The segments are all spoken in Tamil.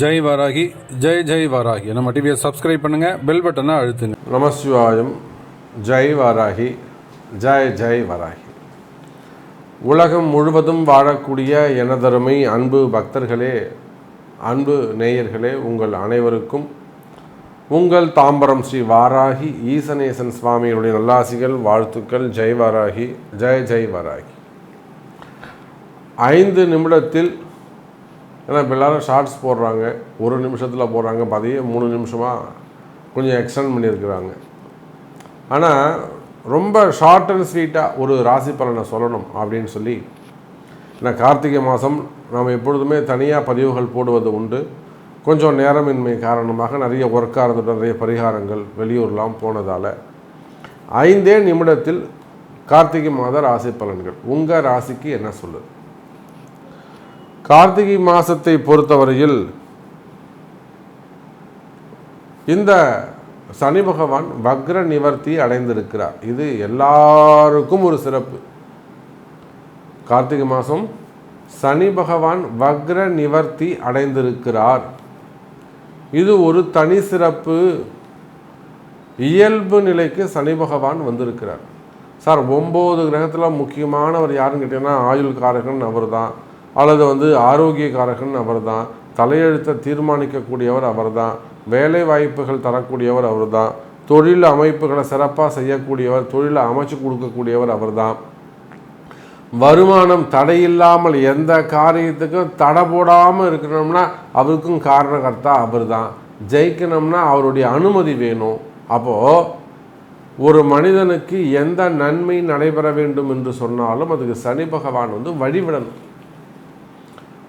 ஜெய் வராகி ஜெய் ஜெய் வராகி. நம்ம டிவியை சப்ஸ்கிரைப் பண்ணுங்க பெல் பட்டனை அழுத்துங்க. நமசிவாயம் ஜெய் வாராகி ஜெய் ஜெய் வராகி. உலகம் முழுவதும் வாழக்கூடிய எனதருமை அன்பு பக்தர்களே அன்பு நேயர்களே உங்கள் அனைவருக்கும் உங்கள் தாம்பரம் ஸ்ரீ வாராகி ஈசனேசன் சுவாமியுடைய நல்லாசிகள் வாழ்த்துக்கள் ஜெய் வாராகி ஜெய் ஜெய் வாராகி. ஐந்து நிமிடத்தில் ஏன்னா இப்போ எல்லாரும் ஷார்ட்ஸ் போடுறாங்க. ஒரு நிமிஷத்தில் போடுறாங்க. பதையே மூணு நிமிஷமாக கொஞ்சம் எக்ஸ்டெண்ட் பண்ணியிருக்கிறாங்க. ஆனால் ரொம்ப ஷார்ட் அண்ட் ஸ்வீட்டாக ஒரு ராசி பலனை சொல்லணும் அப்படின்னு சொல்லி ஏன்னா கார்த்திகை மாதம் நாம் எப்பொழுதுமே தனியாக பதிவுகள் போடுவது உண்டு. கொஞ்சம் நேரமின்மை காரணமாக நிறைய ஒர்க்காக இருந்துட்டு நிறைய பரிகாரங்கள் வெளியூர்லாம் போனதால் ஐந்தே நிமிடத்தில் கார்த்திகை மாத ராசி பலன்கள். உங்கள் ராசிக்கு என்ன சொல்லுது? கார்த்திகை மாதத்தை பொறுத்தவரையில் இந்த சனி பகவான் வக்ர நிவர்த்தி அடைந்திருக்கிறார். இது எல்லாருக்கும் ஒரு சிறப்பு. கார்த்திகை மாதம் சனி பகவான் வக்ர நிவர்த்தி அடைந்திருக்கிறார். இது ஒரு தனி சிறப்பு. இயல்பு நிலைக்கு சனி பகவான் வந்திருக்கிறார். சார் ஒம்பது கிரகத்தில் முக்கியமானவர் யாருன்னு கேட்டிங்கன்னா ஆயுள் காரகன் அவர் தான் அல்லது வந்து ஆரோக்கியக்காரகன் அவர் தான் தலையெழுத்தை தீர்மானிக்கக்கூடியவர் அவர் தான் வேலை வாய்ப்புகள் தரக்கூடியவர் அவர் தான் தொழில் அமைப்புகளை சிறப்பாக செய்யக்கூடியவர் தொழிலை அமைச்சு கொடுக்கக்கூடியவர் அவர் தான் வருமானம் தடையில்லாமல் எந்த காரியத்துக்கும் தடை போடாமல் இருக்கணும்னா அவருக்கும் காரணகர்த்தா அவர் தான் ஜெயிக்கணும்னா அவருடைய அனுமதி வேணும். அப்போது ஒரு மனிதனுக்கு எந்த நன்மை நடைபெற வேண்டும் என்று சொன்னாலும் அதுக்கு சனி பகவான் வந்து வழிவிடணும்.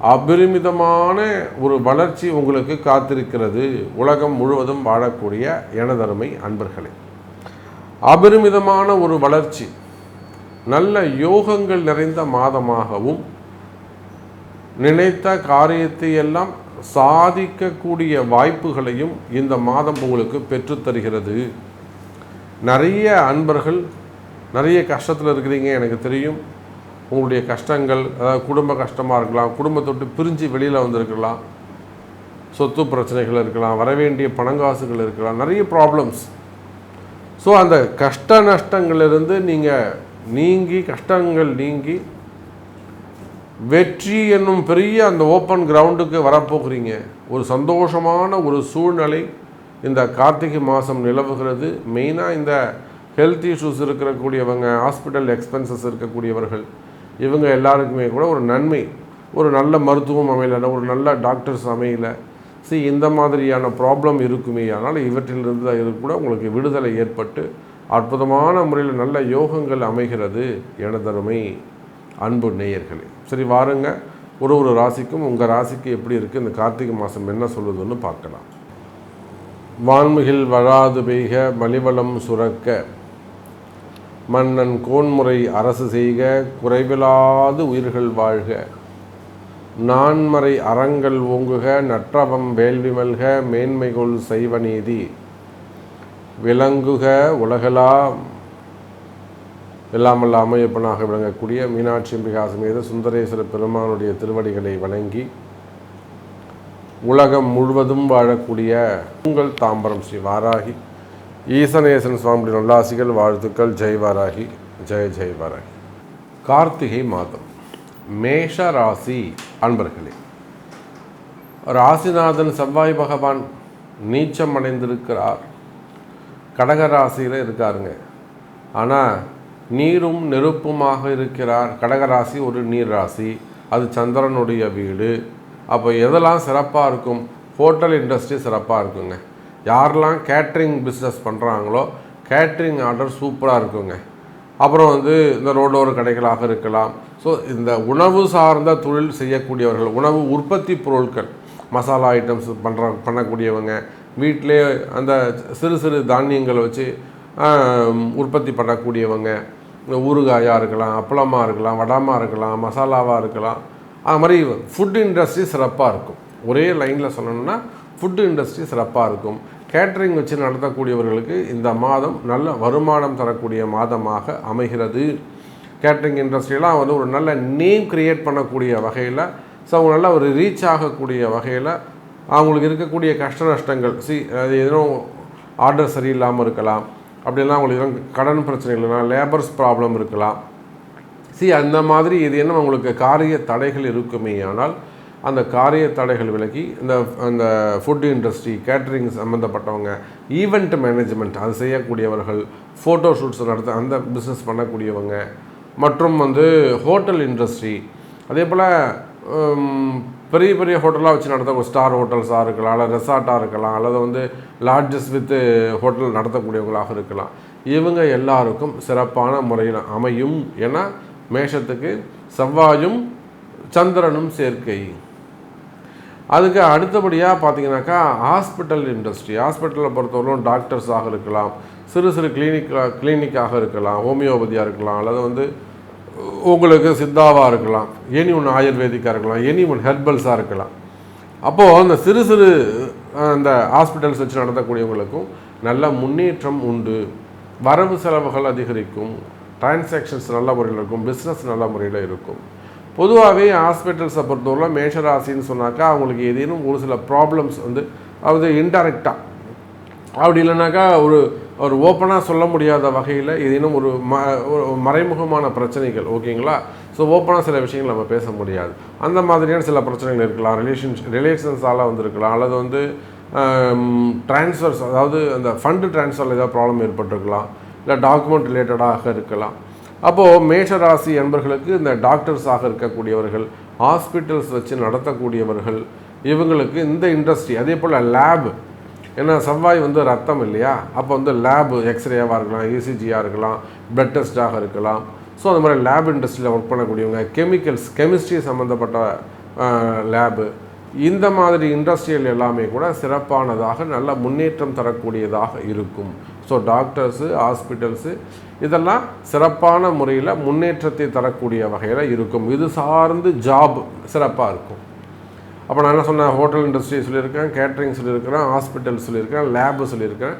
அபரிமிதமான ஒரு வளர்ச்சி உங்களுக்கு காத்திருக்கிறது. உலகம் முழுவதும் வாழக்கூடிய எனதருமை அன்பர்களே. அபரிமிதமான ஒரு வளர்ச்சி நல்ல யோகங்கள் நிறைந்த மாதமாகவும் நினைத்த காரியத்தை எல்லாம் சாதிக்கக்கூடிய வாய்ப்புகளையும் இந்த மாதம் உங்களுக்கு பெற்றுத்தருகிறது நிறைய அன்பர்கள் நிறைய கஷ்டத்தில் இருக்கிறீங்க எனக்கு தெரியும். உங்களுடைய கஷ்டங்கள் அதாவது குடும்ப கஷ்டமாக இருக்கலாம் குடும்பத்தொட்டு பிரிஞ்சு வெளியில் வந்திருக்கலாம் சொத்து பிரச்சனைகள் இருக்கலாம் வரவேண்டிய பணங்காசுகள் இருக்கலாம் நிறைய ப்ராப்ளம்ஸ் ஸோ அந்த கஷ்ட நஷ்டங்கள்லேருந்து நீங்கள் நீங்கி கஷ்டங்கள் நீங்கி வெற்றி என்னும் பெரிய அந்த ஓப்பன் கிரவுண்டுக்கு வரப்போகிறீங்க. ஒரு சந்தோஷமான ஒரு சூழ்நிலை இந்த கார்த்திகை மாதம் நிலவுகிறது. மெயினாக இந்த ஹெல்த் இஷ்யூஸ் இருக்கக்கூடியவங்க ஹாஸ்பிட்டல் எக்ஸ்பென்சஸ் இருக்கக்கூடியவர்கள் இவங்க எல்லாருக்குமே கூட ஒரு நன்மை ஒரு நல்ல மருத்துவம் அமையலை ஒரு நல்ல டாக்டர்ஸ் அமையலை. சி இந்த மாதிரியான ப்ராப்ளம் இருக்குமே ஆனால் இவற்றிலிருந்து இது கூட உங்களுக்கு விடுதலை ஏற்பட்டு அற்புதமான முறையில் நல்ல யோகங்கள் அமைகிறது எனதருமை அன்பு நேயர்களே. சரி வாருங்க. ஒரு ஒரு ராசிக்கும் உங்கள் ராசிக்கு எப்படி இருக்குது இந்த கார்த்திகை மாதம் என்ன சொல்லுதுன்னு பார்க்கலாம். வான்மிகில் வழாது பெய்க மலிவளம் சுரக்க. மன்னன் கோன்முறை அரசு செய்க குறைவிலாது உயிர்கள் வாழ்க. நான்மறை அறங்கள் ஓங்குக நற்றவம் வேள்வி மல்க மேன்மைகொள் செய்வ நீதி. விளங்குக உலகெல்லாம் எல்லாமல்ல அமையப்பனாக விளங்கக்கூடிய மீனாட்சி அம்பிகாசமேத சுந்தரேஸ்வர பெருமானுடைய திருவடிகளை வணங்கி உலகம் முழுவதும் வாழக்கூடிய உங்கள் தாம்பரம் ஸ்ரீ வாராகி. ஈசனேசன் சுவாமி நல்லாசிகள் வாழ்த்துக்கள் ஜெய் வாராகி ஜெய் ஜெய் வாராகி. கார்த்திகை மாதம். மேஷ ராசி அன்பர்களே ராசிநாதன் செவ்வாய் பகவான் நீச்சம் அடைந்திருக்கிறார். கடக ராசியில் இருக்காருங்க. ஆனால் நீரும் நெருப்புமாக இருக்கிறார். கடகராசி ஒரு நீர் ராசி அது சந்திரனுடைய வீடு. அப்போ எதெல்லாம் சிறப்பாக இருக்கும்? ஹோட்டல் இண்டஸ்ட்ரி சிறப்பாக இருக்குங்க. யாரெல்லாம் கேட்ரிங் பிஸ்னஸ் பண்ணுறாங்களோ கேட்ரிங் ஆர்டர் சூப்பராக இருக்குங்க. அப்புறம் வந்து இந்த ரோடோர கடைகளாக இருக்கலாம். ஸோ இந்த உணவு சார்ந்த தொழில் செய்யக்கூடியவர்கள் உணவு உற்பத்தி பொருட்கள் மசாலா ஐட்டம்ஸ் பண்ணுற பண்ணக்கூடியவங்க வீட்டிலே அந்த சிறு சிறு தானியங்களை வச்சு உற்பத்தி பண்ணக்கூடியவங்க ஊறுகாயாக இருக்கலாம் அப்பளமாக இருக்கலாம் வடமாக இருக்கலாம் மசாலாவாக இருக்கலாம். அது மாதிரி ஃபுட் இண்டஸ்ட்ரி சிறப்பாக இருக்கும். ஒரே லைனில் சொல்லணும்னா ஃபுட் இண்டஸ்ட்ரி சிறப்பாக இருக்கும். கேட்ரிங் வச்சு நடத்தக்கூடியவர்களுக்கு இந்த மாதம் நல்ல வருமானம் தரக்கூடிய மாதமாக அமைகிறது. கேட்ரிங் இண்டஸ்ட்ரியெலாம் வந்து ஒரு நல்ல நேம் கிரியேட் பண்ணக்கூடிய வகையில் ஸோ அவங்க நல்ல ஒரு ரீச் ஆகக்கூடிய வகையில் அவங்களுக்கு இருக்கக்கூடிய கஷ்ட நஷ்டங்கள் சி அது எதுவும் ஆர்டர் சரியில்லாமல் இருக்கலாம். அப்படிலாம் அவங்களுக்கு எதுவும் கடன் பிரச்சனை இல்லைனா லேபர்ஸ் ப்ராப்ளம் இருக்கலாம். சி அந்த மாதிரி இது என்ன உங்களுக்கு காரிய தடைகள் இருக்குமே ஆனால் அந்த காரிய தடைகள் விலகி இந்த அந்த ஃபுட் இண்டஸ்ட்ரி கேட்ரிங் சம்மந்தப்பட்டவங்க ஈவெண்ட் மேனேஜ்மெண்ட் அது செய்யக்கூடியவர்கள் ஃபோட்டோ ஷூட்ஸ் நடத்த அந்த பிஸ்னஸ் பண்ணக்கூடியவங்க மற்றும் வந்து ஹோட்டல் இண்டஸ்ட்ரி அதே போல் பெரிய பெரிய ஹோட்டலாக வச்சு நடத்த ஸ்டார் ஹோட்டல்ஸாக இருக்கலாம் அல்லது ரெசார்ட்டாக இருக்கலாம் அல்லது வந்து லாட்ஜஸ் வித்து ஹோட்டல் நடத்தக்கூடியவங்களாக இருக்கலாம். இவங்க எல்லாருக்கும் சிறப்பான முறையில் அமையும். ஏன்னா மேஷத்துக்கு செவ்வாயும் சந்திரனும் சேர்க்கை. அதுக்கு அடுத்தபடியாக பார்த்தீங்கன்னாக்கா ஹாஸ்பிட்டல் இண்டஸ்ட்ரி ஹாஸ்பிட்டலை பொறுத்தவரைக்கும் டாக்டர்ஸாக இருக்கலாம். சிறு சிறு கிளினிக்காக கிளினிக்காக இருக்கலாம். ஹோமியோபதியாக இருக்கலாம். அல்லது வந்து உங்களுக்கு சித்தாவாக இருக்கலாம். எனி ஒன்று ஆயுர்வேதிக்காக இருக்கலாம். எனி ஒன் ஹெர்பல்ஸாக இருக்கலாம். அப்போது அந்த சிறு சிறு அந்த ஹாஸ்பிட்டல்ஸ் வச்சு நடத்தக்கூடியவங்களுக்கும் நல்ல முன்னேற்றம் உண்டு. வரவு செலவுகள் அதிகரிக்கும். டிரான்சாக்ஷன்ஸ் நல்ல முறையில் இருக்கும். பிஸ்னஸ் நல்ல முறையில் இருக்கும். பொதுவாகவே ஹாஸ்பிட்டல்ஸை பொறுத்தவரை மேஷராசின்னு சொன்னாக்கா அவங்களுக்கு ஏதேனும் ஒரு சில ப்ராப்ளம்ஸ் வந்து அது இன்டெரக்டாக அப்படி இல்லைனாக்கா ஒரு ஒரு ஓப்பனாக சொல்ல முடியாத வகையில் ஏதேனும் ஒரு ம ஒரு மறைமுகமான பிரச்சனைகள் ஓகேங்களா ஸோ ஓப்பனாக சில விஷயங்கள் நம்ம பேச முடியாது. அந்த மாதிரியான சில பிரச்சனைகள் இருக்கலாம். ரிலேஷன்ஸ் ரிலேஷன்ஸால் வந்திருக்கலாம். அல்லது வந்து ட்ரான்ஸ்ஃபர்ஸ் அதாவது அந்த ஃபண்டு ட்ரான்ஸ்ஃபரில் ஏதாவது ப்ராப்ளம் ஏற்பட்டிருக்கலாம். இல்லை டாக்குமெண்ட் ரிலேட்டடாக இருக்கலாம். அப்போது மேஷராசி என்பர்களுக்கு இந்த டாக்டர்ஸாக இருக்கக்கூடியவர்கள் ஹாஸ்பிட்டல்ஸ் வச்சு நடத்தக்கூடியவர்கள் இவங்களுக்கு இந்த இண்டஸ்ட்ரி அதே போல் லேப். ஏன்னா செவ்வாய் வந்து ரத்தம் இல்லையா? அப்போ வந்து லேப் எக்ஸ்ரேவாக இருக்கலாம் இசிஜியாக இருக்கலாம் பிளட் டெஸ்ட்டாக இருக்கலாம். ஸோ அந்த மாதிரி லேப் இண்டஸ்ட்ரியில் ஒர்க் பண்ணக்கூடியவங்க கெமிக்கல்ஸ் கெமிஸ்ட்ரி சம்மந்தப்பட்ட லேபு. இந்த மாதிரி இண்டஸ்ட்ரியல் எல்லாமே கூட சிறப்பானதாக நல்ல முன்னேற்றம் தரக்கூடியதாக இருக்கும். ஸோ டாக்டர்ஸு ஹாஸ்பிட்டல்ஸு இதெல்லாம் சிறப்பான முறையில் முன்னேற்றத்தை தரக்கூடிய வகையில் இருக்கும். இது சார்ந்து ஜாப் சிறப்பாக இருக்கும். அப்போ நான் என்ன சொன்னேன்? ஹோட்டல் இண்டஸ்ட்ரி சொல்லியிருக்கேன் கேட்ரிங் சொல்லியிருக்கிறேன் ஹாஸ்பிட்டல் சொல்லியிருக்கேன் லேபு சொல்லியிருக்கேன்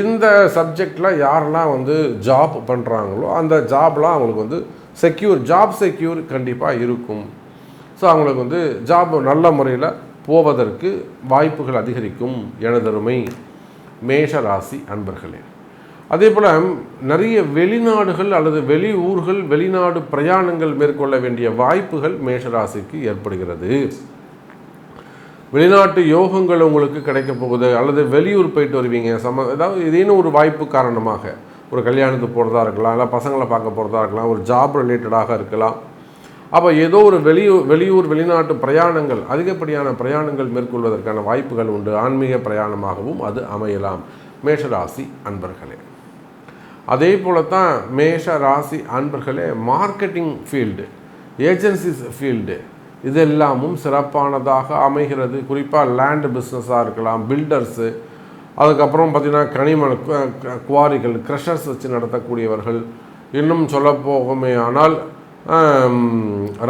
இந்த சப்ஜெக்டில் யாரெல்லாம் வந்து ஜாப் பண்ணுறாங்களோ அந்த ஜாப்லாம் அவங்களுக்கு வந்து செக்யூர் ஜாப் செக்யூர் கண்டிப்பாக இருக்கும். ஸோ அவங்களுக்கு வந்து ஜாப் நல்ல முறையில் போவதற்கு வாய்ப்புகள் அதிகரிக்கும் எனதருமை. மேஷ ராசி அன்பர்களே. அதே போல் நிறைய வெளிநாடுகள் அல்லது வெளி ஊர்கள் வெளிநாடு பிரயாணங்கள் மேற்கொள்ள வேண்டிய வாய்ப்புகள் மேஷராசிக்கு ஏற்படுகிறது. வெளிநாட்டு யோகங்கள் உங்களுக்கு கிடைக்க போகுது. அல்லது வெளியூர் போயிட்டு வருவீங்க. சம ஏதாவது ஏதேனும் ஒரு வாய்ப்பு காரணமாக ஒரு கல்யாணத்துக்கு போகிறதா இருக்கலாம் இல்லை பசங்களை பார்க்க போகிறதா இருக்கலாம் ஒரு ஜாப் ரிலேட்டடாக இருக்கலாம் அப்போ ஏதோ ஒரு வெளியூர் வெளியூர் வெளிநாட்டு பிரயாணங்கள் அதிகப்படியான பிரயாணங்கள் மேற்கொள்வதற்கான வாய்ப்புகள் உண்டு. ஆன்மீக பிரயாணமாகவும் அது அமையலாம். மேஷராசி அன்பர்களே. அதே போல தான் மேஷ ராசி அன்பர்களே மார்க்கெட்டிங் ஃபீல்டு ஏஜென்சிஸ் ஃபீல்டு இதெல்லாமும் சிறப்பானதாக அமைகிறது. குறிப்பாக லேண்டு பிஸ்னஸாக இருக்கலாம் பில்டர்ஸு அதுக்கப்புறம் பார்த்திங்கன்னா கனிம குவாரிகள் க்ரஷர்ஸ் வச்சு நடத்தக்கூடியவர்கள். இன்னும் சொல்லப்போகுமே ஆனால்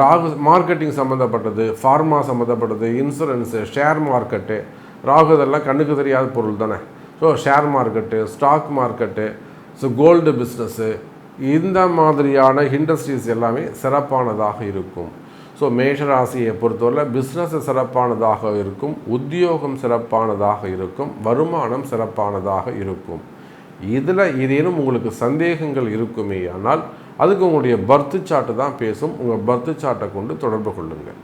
ராகு மார்க்கெட்டிங் சம்மந்தப்பட்டது ஃபார்மா சம்மந்தப்பட்டது இன்சூரன்ஸு ஷேர் மார்க்கெட்டு ராகு இதெல்லாம் கண்ணுக்கு தெரியாத பொருள் தானே. So share market stock market so gold business இந்த மாதிரியான இண்டஸ்ட்ரீஸ் எல்லாமே சிறப்பானதாக இருக்கும். ஸோ மேஷராசியை பொறுத்தவரை பிஸ்னஸ் சிறப்பானதாக இருக்கும் உத்தியோகம் சிறப்பானதாக இருக்கும் வருமானம் சிறப்பானதாக இருக்கும். இதில் ஏதேனும் உங்களுக்கு சந்தேகங்கள் இருக்குமே ஆனால் அதுக்கு உங்களுடைய பர்த்து சார்ட்டு தான் பேசும். உங்கள் பர்த்து சார்ட்டை கொண்டு தொடர்பு கொள்ளுங்கள்